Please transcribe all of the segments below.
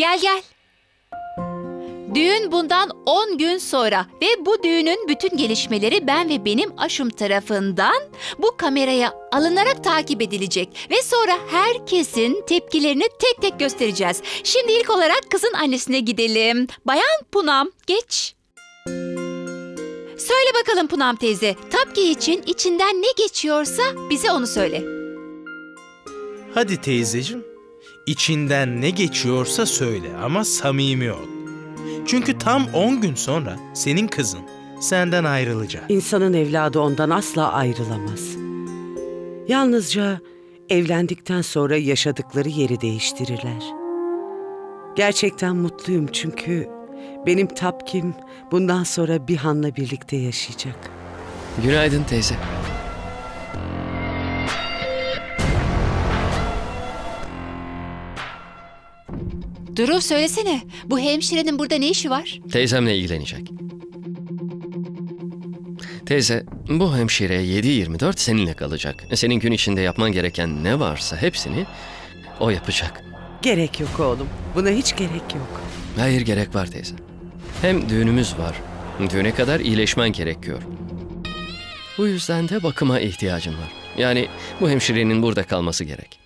Gel gel. Düğün bundan 10 gün sonra ve bu düğünün bütün gelişmeleri ben ve benim aşım tarafından bu kameraya alınarak takip edilecek ve sonra herkesin tepkilerini tek tek göstereceğiz. Şimdi ilk olarak kızın annesine gidelim. Bayan Punam, geç. Söyle bakalım Punam teyze, Tapki için içinden ne geçiyorsa bize onu söyle. Hadi teyzeciğim. İçinden ne geçiyorsa söyle ama samimi ol. Çünkü tam 10 gün sonra senin kızın senden ayrılacak. İnsanın evladı ondan asla ayrılamaz. Yalnızca evlendikten sonra yaşadıkları yeri değiştirirler. Gerçekten mutluyum çünkü benim Tapkim bundan sonra Bihan'la birlikte yaşayacak. Günaydın teyze. Duru söylesene, bu hemşirenin burada ne işi var? Teyzemle ilgilenecek. Teyze, bu hemşire 7-24 seninle kalacak. Senin gün içinde yapman gereken ne varsa hepsini o yapacak. Gerek yok oğlum. Buna hiç gerek yok. Hayır gerek var teyze. Hem düğünümüz var. Düğüne kadar iyileşmen gerekiyor. Bu yüzden de bakıma ihtiyacın var. Yani bu hemşirenin burada kalması gerek.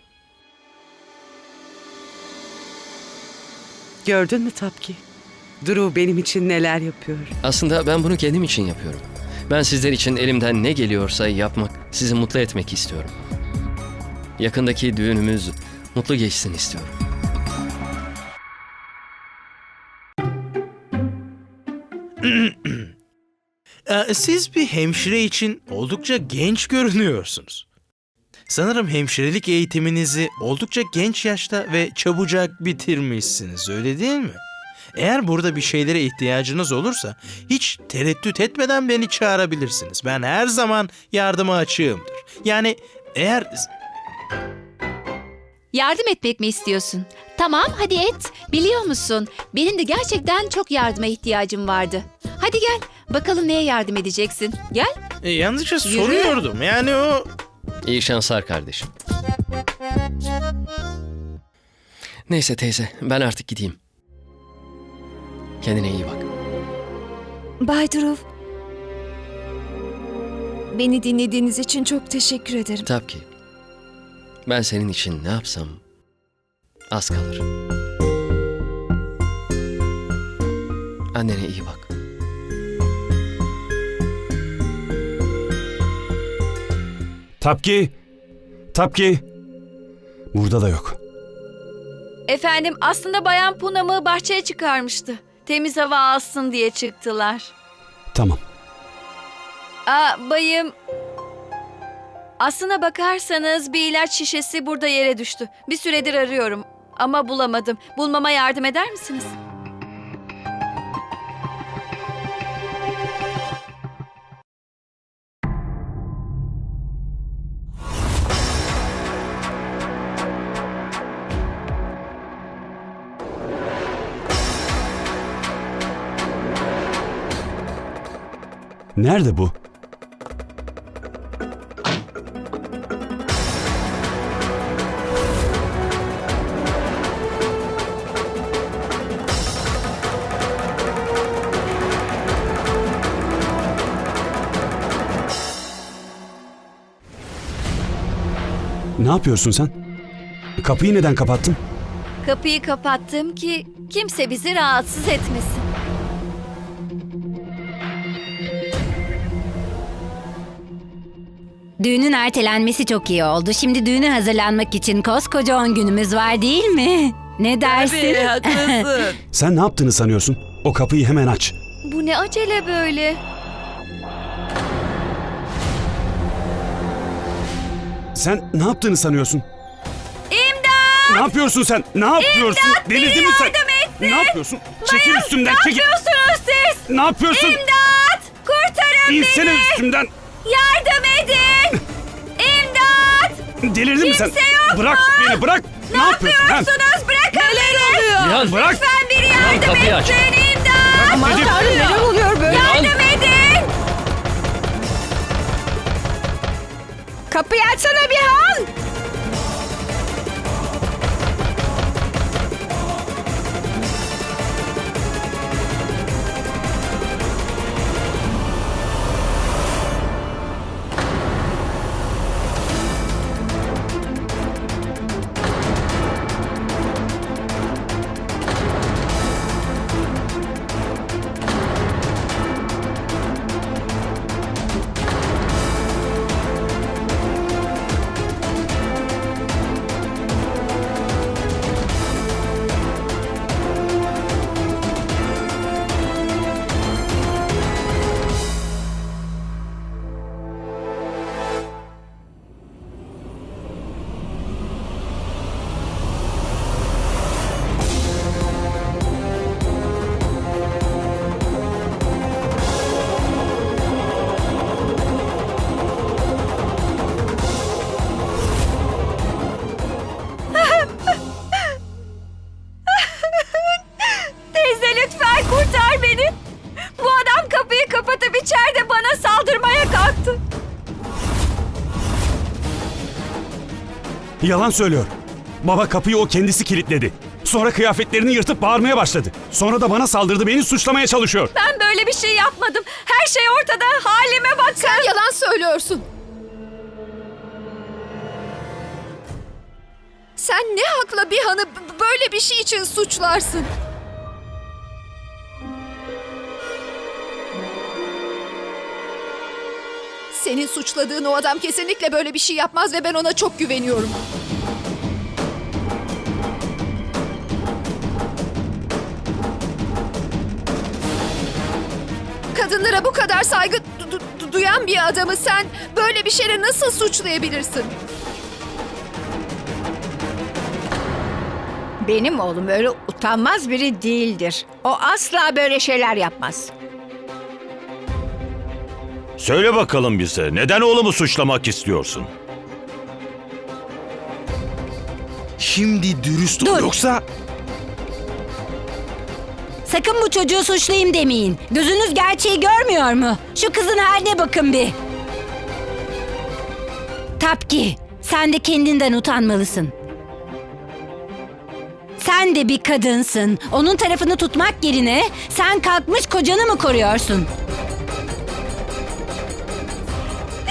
Gördün mü Tapki? Duru benim için neler yapıyor. Aslında ben bunu kendim için yapıyorum. Ben sizler için elimden ne geliyorsa yapmak, sizi mutlu etmek istiyorum. Yakındaki düğünümüz mutlu geçsin istiyorum. Ee, siz bir hemşire için oldukça genç görünüyorsunuz. Sanırım hemşirelik eğitiminizi oldukça genç yaşta ve çabucak bitirmişsiniz öyle değil mi? Eğer burada bir şeylere ihtiyacınız olursa hiç tereddüt etmeden beni çağırabilirsiniz. Ben her zaman yardıma açığımdır. Yani eğer Yardım etmek mi istiyorsun? Tamam hadi et. Biliyor musun? Benim de gerçekten çok yardıma ihtiyacım vardı. Hadi gel. Bakalım neye yardım edeceksin? Gel. e, yalnızca soruyordum. Yani o İyi şanslar kardeşim. Neyse teyze, ben artık gideyim. Kendine iyi bak. Bay Dhruv. Beni dinlediğiniz için çok teşekkür ederim. Tabii ki. Ben senin için ne yapsam az kalır. Annene iyi bak. Tapki! Tapki! Burada da yok. Efendim aslında Bayan Punam'ı bahçeye çıkarmıştı. Temiz hava alsın diye çıktılar. Tamam. Aa bayım... Aslına bakarsanız bir ilaç şişesi burada yere düştü. Bir süredir arıyorum ama bulamadım. Bulmama yardım eder misiniz? Nerede bu? Ne yapıyorsun sen? Kapıyı neden kapattın? Kapıyı kapattım ki kimse bizi rahatsız etmesin. Düğünün ertelenmesi çok iyi oldu. Şimdi düğüne hazırlanmak için koskoca 10 günümüz var değil mi? Ne dersin? haklısın. Sen ne yaptığını sanıyorsun? O kapıyı hemen aç. Bu ne acele böyle? Sen ne yaptığını sanıyorsun? İmdat! Ne yapıyorsun sen? Ne yapıyorsun? Delirdin mi sen? Ne yapıyorsun? Çekil üstümden, çekil. yapıyorsunuz siz? Ne yapıyorsun? İmdat! Kurtarın İnsene beni! üstümden. Delirdin mi sen? Kimse yok Bırak mu? beni, bırak. Ne, yapıyorsun? lan? Yapıyorsunuz bırakın beni! Nihan, Bırak. Lütfen biri Nihan, yardım kapıyı aç. etsin! İmdat! Aman Dedim. tanrım neler oluyor böyle? Nihan, Yardım edin! Kapıyı açsana Bihan! Attı. Yalan söylüyor. Baba kapıyı o kendisi kilitledi. Sonra kıyafetlerini yırtıp bağırmaya başladı. Sonra da bana saldırdı, beni suçlamaya çalışıyor. Ben böyle bir şey yapmadım. Her şey ortada. Halime bak. Sen yalan söylüyorsun. Sen ne hakla bir hanı böyle bir şey için suçlarsın? Senin suçladığın o adam kesinlikle böyle bir şey yapmaz ve ben ona çok güveniyorum. Kadınlara bu kadar saygı du- du- duyan bir adamı sen böyle bir şeyle nasıl suçlayabilirsin? Benim oğlum öyle utanmaz biri değildir. O asla böyle şeyler yapmaz. Söyle bakalım bize, neden oğlumu suçlamak istiyorsun? Şimdi dürüst ol Dur. yoksa... Sakın bu çocuğu suçlayayım demeyin. Gözünüz gerçeği görmüyor mu? Şu kızın haline bakın bir. Tapki, sen de kendinden utanmalısın. Sen de bir kadınsın. Onun tarafını tutmak yerine sen kalkmış kocanı mı koruyorsun?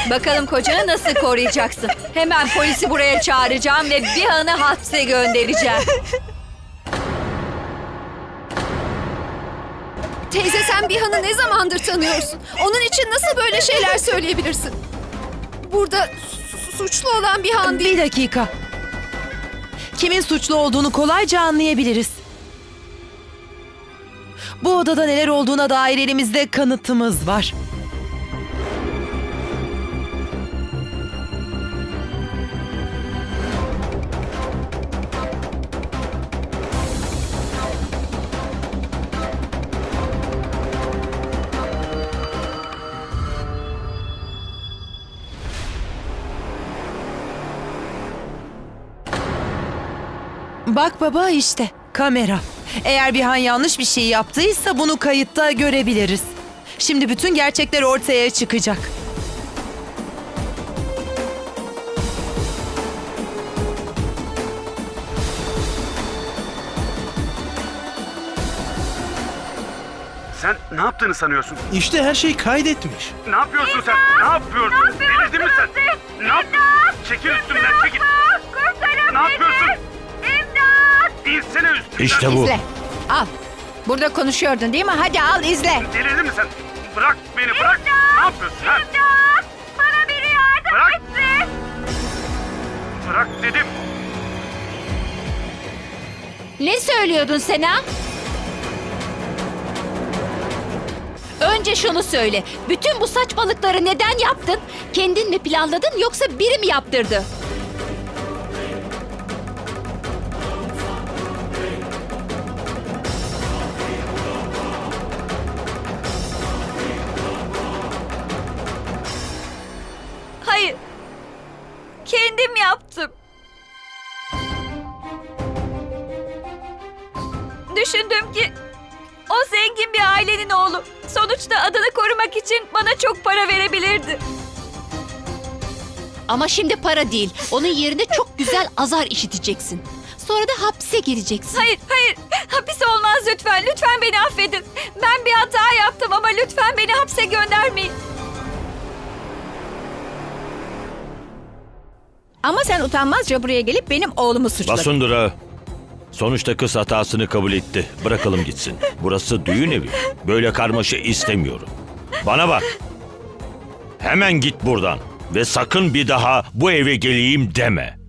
Bakalım kocanı nasıl koruyacaksın? Hemen polisi buraya çağıracağım ve bir hanı hapse göndereceğim. Teyze sen bir hanı ne zamandır tanıyorsun? Onun için nasıl böyle şeyler söyleyebilirsin? Burada su- suçlu olan bir han değil. Bir dakika. Kimin suçlu olduğunu kolayca anlayabiliriz. Bu odada neler olduğuna dair elimizde kanıtımız var. Bak baba işte kamera. Eğer bir han yanlış bir şey yaptıysa bunu kayıtta görebiliriz. Şimdi bütün gerçekler ortaya çıkacak. Sen ne yaptığını sanıyorsun? İşte her şey kaydetmiş. Ne yapıyorsun sen? Ne yapıyorsun? Delirdin mi sen? Ne yapıyorsun? Çekil üstümden, çekil. Ne yapıyorsun? İmdat! İnsene üstümden. İşte bu. İzle. Al. Burada konuşuyordun değil mi? Hadi al izle. Delirdin mi sen? Bırak beni, bırak. Ne yapıyorsun? Ha? Bana biri yardım Bırak. Bırak dedim. Ne söylüyordun sen ha? Önce şunu söyle. Bütün bu saçmalıkları neden yaptın? Kendin mi planladın yoksa biri mi yaptırdı? Kendim yaptım. Düşündüm ki o zengin bir ailenin oğlu. Sonuçta adını korumak için bana çok para verebilirdi. Ama şimdi para değil. Onun yerine çok güzel azar işiteceksin. Sonra da hapse gireceksin. Hayır, hayır. Hapis olmaz lütfen. Lütfen beni affedin. Ben bir hata yaptım ama lütfen beni hapse göndermeyin. Ama sen utanmazca buraya gelip benim oğlumu suçladın. Basundura, sonuçta kız hatasını kabul etti. Bırakalım gitsin. Burası düğün evi. Böyle karmaşa istemiyorum. Bana bak. Hemen git buradan. Ve sakın bir daha bu eve geleyim deme.